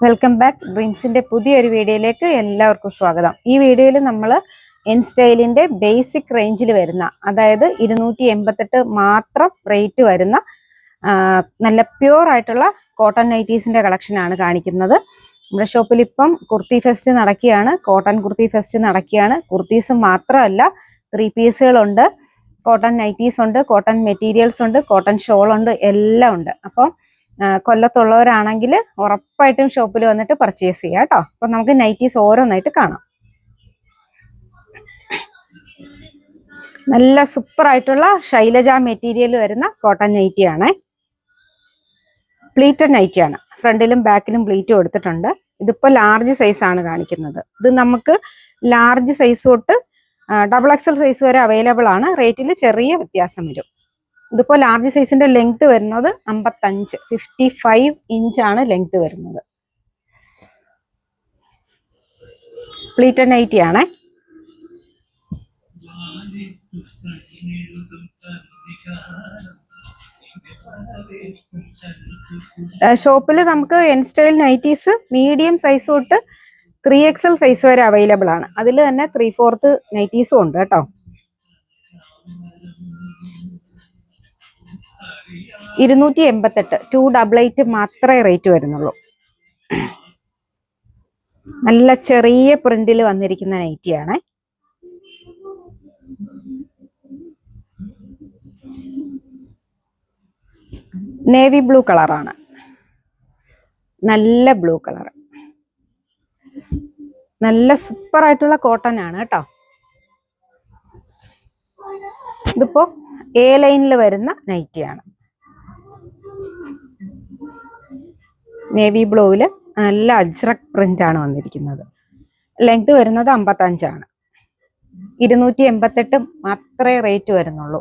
Welcome back ഡ്രീംസിന്റെ പുതിയൊരു വീഡിയോയിലേക്ക് എല്ലാവർക്കും സ്വാഗതം. ഈ വീഡിയോയിൽ നമ്മൾ എൻ സ്റ്റൈലിന്റെ ബേസിക് റേഞ്ചിൽ വരുന്ന അതായത് ഇരുന്നൂറ്റി എൺപത്തെട്ട് മാത്രം റേറ്റ് വരുന്ന നല്ല പ്യൂർ ആയിട്ടുള്ള കോട്ടൺ നൈറ്റീസിന്റെ കളക്ഷനാണ് കാണിക്കുന്നത്. നമ്മുടെ ഷോപ്പിൽ ഇപ്പം കുർത്തി ഫെസ്റ്റ് നടക്കുകയാണ് കോട്ടൺ കുർത്തി ഫെസ്റ്റ് നടക്കുകയാണ്. കുർത്തീസ് മാത്രമല്ല ത്രീ പീസുകളുണ്ട് കോട്ടൺ നൈറ്റീസ് ഉണ്ട് കോട്ടൺ മെറ്റീരിയൽസ് ഉണ്ട് കോട്ടൺ ഷോൾ ഉണ്ട് എല്ലാം ഉണ്ട് അപ്പം കൊല്ലത്തുള്ളവരാണെങ്കിൽ ഉറപ്പായിട്ടും ഷോപ്പിൽ വന്നിട്ട് പർച്ചേസ് ചെയ്യാം കേട്ടോ. അപ്പൊ നമുക്ക് നൈറ്റീസ് ഓരോന്നായിട്ട് കാണാം. നല്ല സൂപ്പർ ആയിട്ടുള്ള ശൈലജ മെറ്റീരിയൽ വരുന്ന കോട്ടൺ നൈറ്റി ആണ്. പ്ലീറ്റഡ് നൈറ്റി ആണ്. ഫ്രണ്ടിലും ബാക്കിലും പ്ലീറ്റ് കൊടുത്തിട്ടുണ്ട്. ഇതിപ്പോ ലാർജ് സൈസ് ആണ് കാണിക്കുന്നത്. ഇത് നമുക്ക് ലാർജ് സൈസ് തൊട്ട് ഡബിൾ എക്സൽ സൈസ് വരെ അവൈലബിൾ ആണ്. റേറ്റിൽ ചെറിയ വ്യത്യാസം വരും. ഇതിപ്പോ ലാർജ് സൈസിന്റെ ലെങ്ത് വരുന്നത് അമ്പത്തഞ്ച്. ഫിഫ്റ്റി ഫൈവ് ആണ് ലെങ്ത് വരുന്നത്. പ്ലീറ്റ് നൈറ്റി ആണേ. ഷോപ്പിൽ നമുക്ക് N style nighties medium size തൊട്ട് ത്രീ എക്സൽ സൈസ് വരെ അവൈലബിൾ ആണ്. അതിൽ തന്നെ ത്രീ ഫോർത്ത് നൈറ്റീസും ഉണ്ട് കേട്ടോ. ഇരുന്നൂറ്റി എൺപത്തെട്ട് ടു ഡബിൾ എയ്റ്റ് മാത്രമേ റേറ്റ് വരുന്നുള്ളൂ. നല്ല ചെറിയ പ്രിന്റിൽ വന്നിരിക്കുന്ന നൈറ്റിയാണ് നേവി ബ്ലൂ കളറാണ് നല്ല ബ്ലൂ കളർ നല്ല സൂപ്പർ ആയിട്ടുള്ള കോട്ടൺ ആണ് കേട്ടോ. ഇതിപ്പോ എ ലൈനിൽ വരുന്ന നൈറ്റിയാണ് നേവി ബ്ലൂവിൽ നല്ല അജ്രക് ആണ് വന്നിരിക്കുന്നത്. ലെങ്ത് വരുന്നത് അമ്പത്തഞ്ചാണ്. ഇരുന്നൂറ്റി എൺപത്തെട്ട് മാത്രമേ റേറ്റ് വരുന്നുള്ളൂ.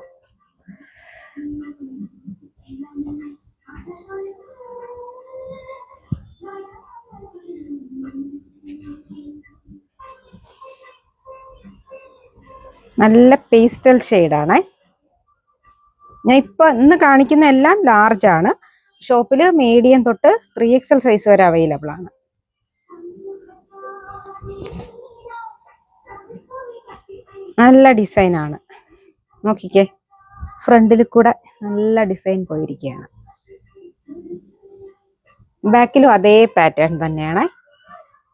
നല്ല പേസ്റ്റൽ ഷെയ്ഡാണേ ഞാൻ ഇപ്പൊ ഇന്ന് കാണിക്കുന്ന എല്ലാം ലാർജ് ആണ്. ഷോപ്പിൽ മീഡിയം തൊട്ട് ത്രീ എക്സൽ സൈസ് വരെ അവൈലബിൾ ആണ്. നല്ല ഡിസൈനാണ് നോക്കിക്കേ. ഫ്രണ്ടിൽ കൂടെ നല്ല ഡിസൈൻ പോയിരിക്കുകയാണ് ബാക്കിലും അതേ പാറ്റേൺ തന്നെയാണ്.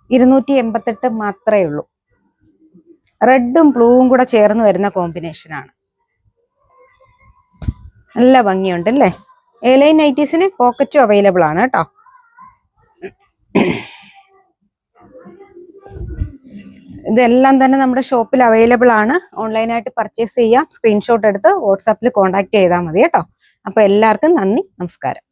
ഇരുന്നൂറ്റി എൺപത്തെട്ട് മാത്രമേ ഉള്ളൂ. റെഡും ബ്ലൂവും കൂടെ ചേർന്ന് വരുന്ന കോമ്പിനേഷനാണ് നല്ല ഭംഗിയുണ്ട് അല്ലേ എലൈൻ നൈറ്റീസിന് പോക്കറ്റും അവൈലബിൾ ആണ് കേട്ടോ. ഇതെല്ലാം തന്നെ നമ്മുടെ ഷോപ്പിൽ അവൈലബിൾ ആണ്. ഓൺലൈനായിട്ട് പർച്ചേസ് ചെയ്യാം. സ്ക്രീൻഷോട്ട് എടുത്ത് വാട്സാപ്പിൽ കോൺടാക്ട് ചെയ്താൽ മതി കേട്ടോ. അപ്പോൾ എല്ലാവർക്കും നന്ദി നമസ്കാരം.